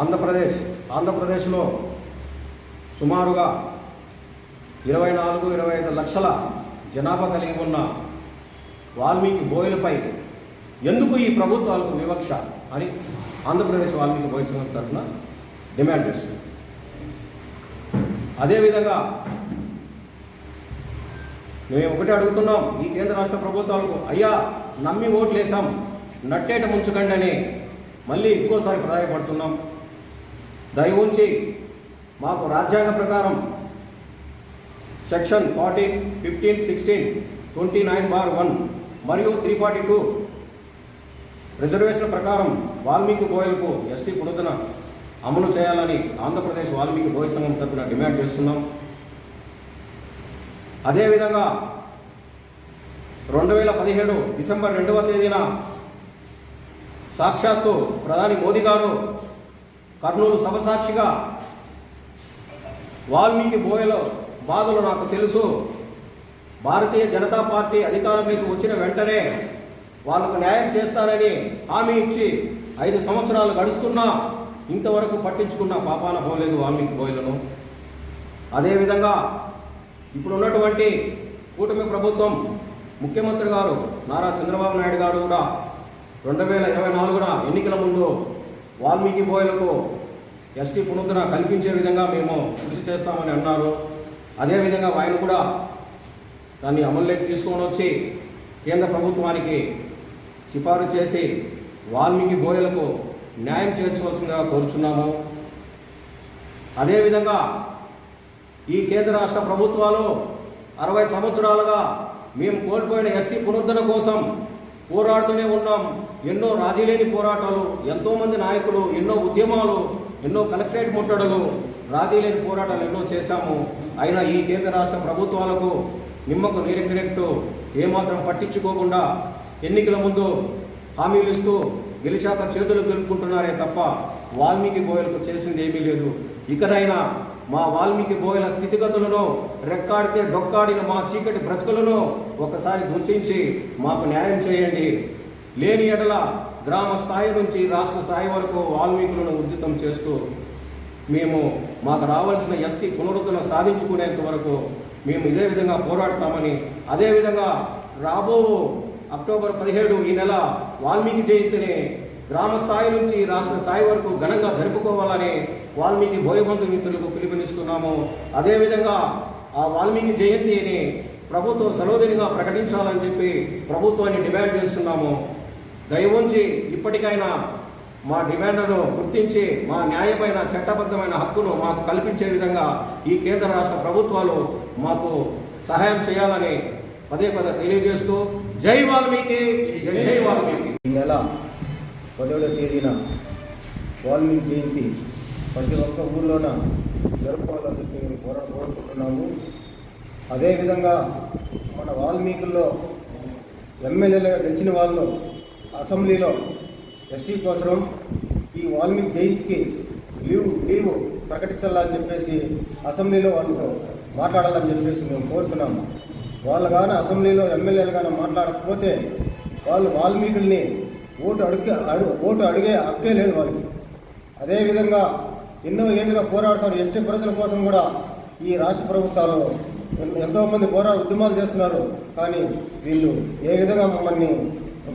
ఆంధ్రప్రదేశ్ ఆంధ్రప్రదేశ్లో సుమారుగా ఇరవై నాలుగు ఇరవై ఐదు లక్షల జనాభా కలిగి ఉన్న వాల్మీకి బోయలపై ఎందుకు ఈ ప్రభుత్వాలకు వివక్ష అని ఆంధ్రప్రదేశ్ వాల్మీకి బోయ సంఘం తరఫున డిమాండ్ చేస్తుంది. అదేవిధంగా మేము ఒకటే అడుగుతున్నాం ఈ కేంద్ర రాష్ట్ర ప్రభుత్వాలకు అయ్యా నమ్మి ఓట్లేసాం నట్టేట ముంచుకండి అని మళ్ళీ ఇంకోసారి ప్రాధాయపడుతున్నాం. దయ ఉంచి మాకు రాజ్యాంగ ప్రకారం section forty fifteen sixteen twenty nine bar one మరియు త్రీ ఫార్టీ టూ రిజర్వేషన్ ప్రకారం వాల్మీకి గోయలకు ఎస్టీ పునరుద్ధరణ అమలు చేయాలని ఆంధ్రప్రదేశ్ వాల్మీకి బోయ సంఘం తరఫున డిమాండ్ చేస్తున్నాం. అదేవిధంగా రెండు వేల పదిహేడు డిసెంబర్ రెండవ తేదీన సాక్షాత్తు ప్రధాని మోదీ గారు కర్నూలు సభ సాక్షిగా వాల్మీకి బోయల బాధలు నాకు తెలుసు. భారతీయ జనతా పార్టీ అధికారంలోకి వచ్చిన వెంటనే వాళ్ళకు న్యాయం చేస్తానని హామీ ఇచ్చి ఐదు సంవత్సరాలు గడుస్తున్నా ఇంతవరకు పట్టించుకున్న పాపాన పోలేదు వాల్మీకి బోయలను. అదేవిధంగా ఇప్పుడు ఉన్నటువంటి కూటమి ప్రభుత్వం ముఖ్యమంత్రి గారు నారా చంద్రబాబు నాయుడు గారు కూడా రెండు వేల ఇరవై నాలుగున ఎన్నికల ముందు వాల్మీకి బోయలకు ఎస్టీ పునరుద్ధరణ కల్పించే విధంగా మేము కృషి చేస్తామని అన్నారు. అదేవిధంగా ఆయన కూడా దాన్ని అమల్లోకి తీసుకొని వచ్చి కేంద్ర ప్రభుత్వానికి సిఫారు చేసి వాల్మీకి బోయలకు న్యాయం చేర్చవలసిందిగా కోరుచున్నాము. అదేవిధంగా ఈ కేంద్ర రాష్ట్ర ప్రభుత్వాలు అరవై సంవత్సరాలుగా మేము కోల్పోయిన ఎస్టీ పునరుద్ధరణ కోసం పోరాడుతూనే ఉన్నాం. ఎన్నో రాజీలేని పోరాటాలు ఎంతోమంది నాయకులు ఎన్నో ఉద్యమాలు ఎన్నో కలెక్టరేట్ ముట్టడలు రాజీలేని పోరాటాలు ఎన్నో చేశాము. అయినా ఈ కేంద్ర రాష్ట్ర ప్రభుత్వాలకు నిమ్మకు నీరెక్కినట్టు ఏమాత్రం పట్టించుకోకుండా ఎన్నికల ముందు హామీలు ఇస్తూ గెలిచాక చేతులు గెలుపుకుంటున్నారే తప్ప వాల్మీకి గోయలకు చేసింది ఏమీ లేదు. ఇకనైనా మా వాల్మీకి బోయల స్థితిగతులను రెక్కాడితే డొక్కాడిన మా చీకటి బ్రతుకులను ఒకసారి గుర్తించి మాకు న్యాయం చేయండి. లేని ఎడల గ్రామ స్థాయి నుంచి రాష్ట్ర స్థాయి వరకు వాల్మీకులను ఉద్యుతం చేస్తూ మేము మాకు రావాల్సిన ఎస్టీ పునరుద్ధరణ సాధించుకునేంత వరకు మేము ఇదే విధంగా పోరాడతామని అదేవిధంగా రాబో అక్టోబర్ పదిహేడు ఈ నెల వాల్మీకి జయంతిని గ్రామ స్థాయి నుంచి రాష్ట్ర స్థాయి వరకు ఘనంగా జరుపుకోవాలని వాల్మీకి భోయబంధు మిత్రులకు పిలుపునిస్తున్నాము. అదేవిధంగా ఆ వాల్మీకి జయంతిని ప్రభుత్వం సర్వదినంగా ప్రకటించాలని చెప్పి ప్రభుత్వాన్ని డిమాండ్ చేస్తున్నాము. దయవుంచి ఇప్పటికైనా మా డిమాండ్ను గుర్తించి మా న్యాయమైన చట్టబద్ధమైన హక్కును మాకు కల్పించే విధంగా ఈ కేంద్ర రాష్ట్ర ప్రభుత్వాలు మాకు సహాయం చేయాలని పదే పదే తెలియజేస్తూ జై వాల్మీకి జై జై వాల్మీకి. ఈ నెల పదవ తేదీన వాల్మీకి జయంతి. ప్రతి ఒక్క ఊర్లోన జరుపుకోవాలని చెప్పి మేము కోర కోరుకుంటున్నాము అదేవిధంగా మన వాల్మీకుల్లో ఎమ్మెల్యేలుగా గెలిచిన వాళ్ళు అసెంబ్లీలో ఎస్టీ కోసం ఈ వాల్మీకి జయంతికి లీవ్ లీవ్ ప్రకటించాలని చెప్పేసి అసెంబ్లీలో వాళ్ళతో మాట్లాడాలని చెప్పేసి మేము కోరుతున్నాము. వాళ్ళు కానీ అసెంబ్లీలో ఎమ్మెల్యేలు కానీ మాట్లాడకపోతే వాళ్ళు వాల్మీకుల్ని ఓటు అడిగే అడు ఓటు అడిగే హక్కే లేదు వాళ్ళకి. అదేవిధంగా ఎన్నో ఏళ్ళుగా పోరాడుతున్న ఎస్టీ ప్రజల కోసం కూడా ఈ రాష్ట్ర ప్రభుత్వాలు ఎంతోమంది పోరాట ఉద్యమాలు చేస్తున్నారు. కానీ వీళ్ళు ఏ విధంగా మమ్మల్ని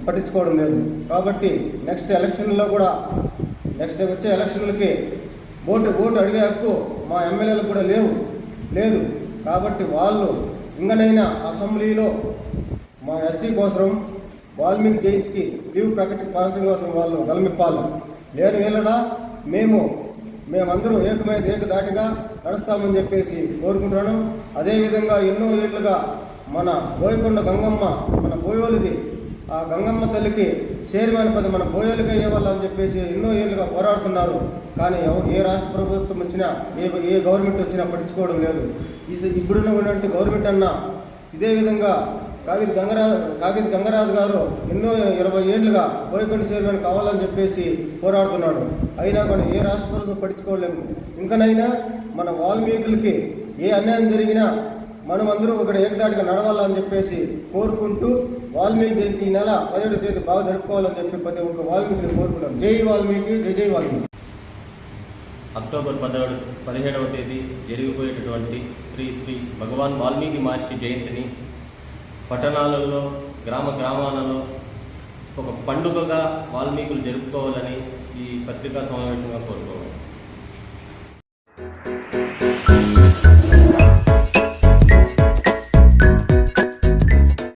పట్టించుకోవడం లేదు. కాబట్టి నెక్స్ట్ ఎలక్షన్లో కూడా నెక్స్ట్ వచ్చే ఎలక్షన్లకి ఓటు ఓటు అడిగే హక్కు మా ఎమ్మెల్యేలకు కూడా లేవు లేదు. కాబట్టి వాళ్ళు ఇంకనైనా అసెంబ్లీలో మా ఎస్టీ కోసం వాల్మీకి జయంతికి లీవ్ ప్రకటి ప్రకటన కోసం వాళ్ళు గలమిప్పాలి లేని వెళ్ళడా మేము మేమందరూ ఏకమైన ఏకదాటిగా నడుస్తామని చెప్పేసి కోరుకుంటున్నాను. అదేవిధంగా ఎన్నో ఏళ్ళుగా మన బోయకొండ గంగమ్మ మన బోయోలిది ఆ గంగమ్మ తల్లికి చైర్మన్ పది మన బోయోలుగా ఇవ్వాలని చెప్పేసి ఎన్నో ఏళ్ళుగా పోరాడుతున్నారు. కానీ ఏ రాష్ట్ర ప్రభుత్వం వచ్చినా ఏ ఏ గవర్నమెంట్ వచ్చినా పట్టించుకోవడం లేదు. ఈ ఇప్పుడున్న ఉన్నటువంటి గవర్నమెంట్ అన్న ఇదే విధంగా కాగిత గంగరాజు కాగిత గంగరాజు గారు ఎన్నో ఇరవై ఏళ్ళుగా బోయకొండ చైర్మన్ కావాలని చెప్పేసి పోరాడుతున్నాడు. అయినా కూడా ఏ రాష్ట్ర ప్రభుత్వం పట్టించుకోలేము. ఇంకనైనా మన వాల్మీకులకి ఏ అన్యాయం జరిగినా మనమందరూ ఒకటి ఇక్కడ ఏకదాటిగా నడవాలని చెప్పేసి కోరుకుంటూ వాల్మీకి జయంతి ఈ నెల పదిహేడు తేదీ బాగా జరుపుకోవాలని చెప్పి ప్రతి ఒక్క వాల్మీకిని కోరుకున్నాం జై వాల్మీకి జై జై వాల్మీకి. అక్టోబర్ పదహేడు పదిహేడవ తేదీ జరిగిపోయేటటువంటి శ్రీ శ్రీ భగవాన్ వాల్మీకి మహర్షి జయంతిని పట్టణాలలో గ్రామ గ్రామాలలో ఒక పండుగగా వాల్మీకులు జరుపుకోవాలని ఈ పత్రికా సమావేశంగా కోరుకోవాలి.